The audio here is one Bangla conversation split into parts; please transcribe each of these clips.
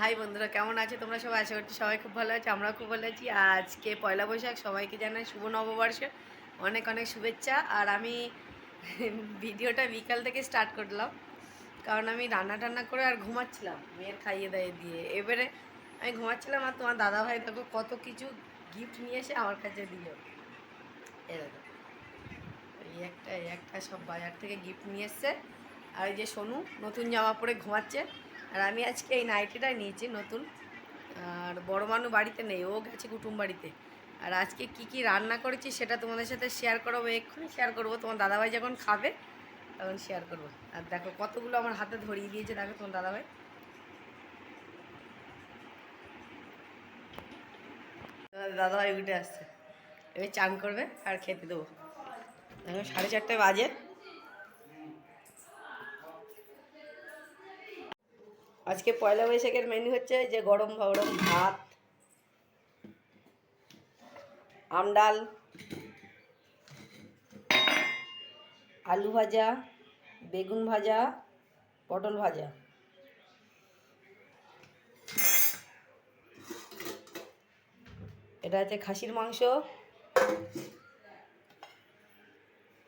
হাই বন্ধুরা, কেমন আছে? তোমরা সবাই আশা করছি সবাই খুব ভালো আছে, আমরাও খুব ভালো আছি। আজকে পয়লা বৈশাখ, সবাইকে জানাই শুভ নববর্ষ। অনেক অনেক শুভেচ্ছা। আর আমি ভিডিওটা বিকাল থেকে স্টার্ট করলাম। কারণ আমি রান্না টান্না করে আর ঘুমাচ্ছিলাম, মেয়ের খাইয়ে দাইয়ে দিয়ে। এবারে আমি ঘুমাচ্ছিলাম আর তোমার দাদাভাই দেখো কত কিছু গিফট নিয়ে এসে আমার কাছে দিল। এই একটা এই একটা সব বাজার থেকে গিফট নিয়ে এসছে। আর এই যে সোনু নতুন জামা পরে ঘুমাচ্ছে। আর আমি আজকে এই নাইটিটাই নিয়েছি নতুন। আর বড় মানু বাড়িতে নেই, ও গেছে কুটুম বাড়িতে। আর আজকে কি কি রান্না করেছি সেটা তোমাদের সাথে শেয়ার করব, এক্ষুনি শেয়ার করব। তোমার দাদাভাই যখন খাবে, তখন শেয়ার করব। আর দেখো কতগুলো আমার হাতে ধরিয়ে দিয়েছে, দেখো তোমার দাদাভাই। দাদাভাই উঠে আসছে। এবার চান করবে আর খেতে দেবো। দেখো সাড়ে চারটে বাজে। আজকে পয়লা বৈশাখের মেনু হচ্ছে যে গরম গরম ভাত আমডাল আলু ভাজা, বেগুন ভাজা, পটল ভাজা। এটা হচ্ছে খাসির মাংস,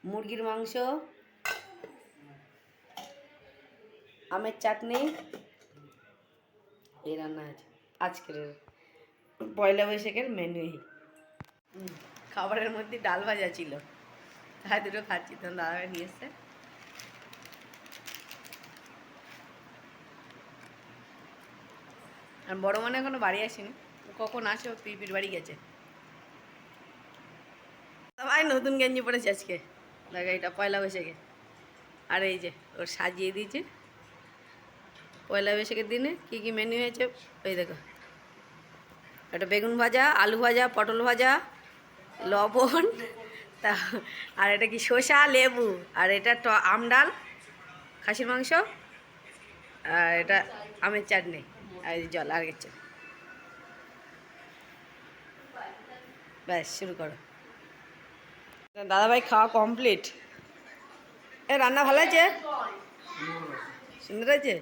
মুরগির মাংস, আমের চাটনি এই রান্না আছে। আজকের পয়লা বৈশাখের মেনু খাবারের মধ্যে ডাল ভাজা ছিল। তাই দুটো খাচ্ছি, তখন দাদা নিয়ে আর বড় মানে এখনও বাড়ি আসেনি। কখন আসে, ও পিপির বাড়ি গেছে। ভাই নতুন গেঞ্জি পরেছে আজকে। দেখা এটা পয়লা বৈশাখে। আর এই যে, ওর সাজিয়ে দিয়েছে। পয়লা বৈশাখের দিনে কী কী মেনু হয়েছে? ওই দেখো। এটা বেগুন ভাজা, আলু ভাজা, পটল ভাজা, লবণ, তা, আর এটা কি শসা, লেবু, আর এটা ট, আম ডাল, খাসির মাংস, আর এটা আমের চাটনি, আর জল, আর কিছু। ব্যাস, শুরু করো। দাদাভাই খাওয়া কমপ্লিট এ, রান্না ভালো আছে সুন্দর আছে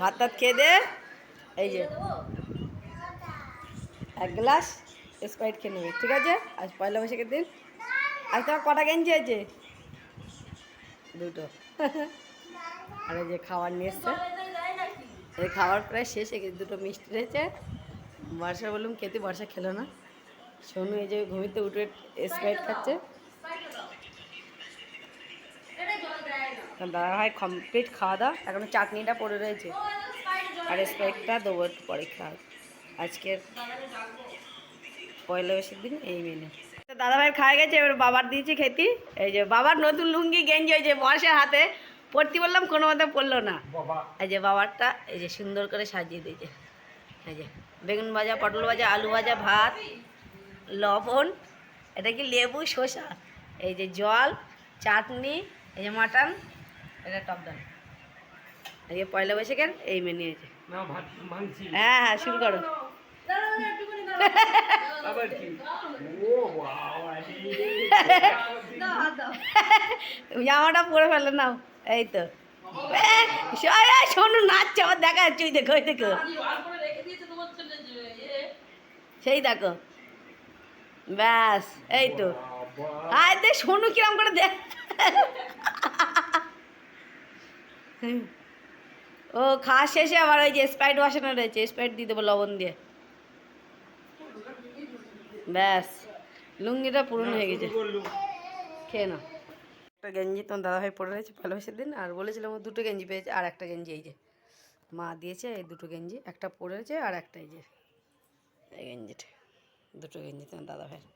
ভাত টাত খেয়ে দে। এই যে, এক গ্লাস স্প্রাইট খেয়ে নেবে, ঠিক আছে? আজ পয়লা বৈশাখের দিন। আজ তোমার কটা গেঞ্জি আছে? দুটো। আর যে খাবার নিয়ে এসছে। এই খাবার প্রায় শেষ দুটো মিষ্টি রয়েছে। বর্ষা বললাম খেতে বর্ষা খেলো না। সোনু এই যে ঘুমিতে উঠে স্প্রাইট খাচ্ছে। দাদা ভাই কমপ্লিট খাওয়া দাওয়া। এখনও চাটনিটা পড়ে রয়েছে। আর স্প্রাইটটা দেবো একটু পরে খাওয়া আজকের পয়লা বৈশাখ দিন এই মেনে দাদা ভাই খাওয়া গেছে এবার বাবার দিয়েছি খেতি। এই যে বাবার নতুন লুঙ্গি গেঞ্জি হয়েছে বর্ষার হাতে। পড়তে বললাম কোনো মতে পড়ল না। এই যে বাবারটা এই যে সুন্দর করে সাজিয়ে দিয়েছে। এই যে বেগুন ভাজা পটল ভাজা আলু ভাজা ভাত লবণ এটা কি লেবু শসা? এই যে জল চাটনি এই যে মাটন। এটা টপ ডাল এই পয়লা বৈশাখের এই মেনু হয়েছে হ্যাঁ হ্যাঁ শুরু করো। জামাটা পরে ফেলে নাও। এই তো। শোনো নাচছে আমার দেখা যাচ্ছে ওই দেখো ওই দেখো। সেই দেখো। ব্যাস এই তো। আয় দে শোনু কিরম করে দেখ ও খাওয়া শেষে আবার ওই যে স্প্রাইট বসানো রয়েছে, স্প্রাইট দিয়ে দেবো লবণ দিয়ে। ব্যাস, লুঙ্গিটা পূরণ হয়ে গেছে। খেয়ে নাও। একটা গেঞ্জি তোমার দাদাভাই পরে রয়েছে, ভালোবাসার দিন, আর বলেছিলাম ও দুটো গেঞ্জি পেয়েছে, আর একটা গেঞ্জি এই যে। মা দিয়েছে এই দুটো গেঞ্জি, একটা পরেছে আর একটা এই যে, এই গেঞ্জিটা, দুটো গেঞ্জি তোমার দাদাভাইয়ের।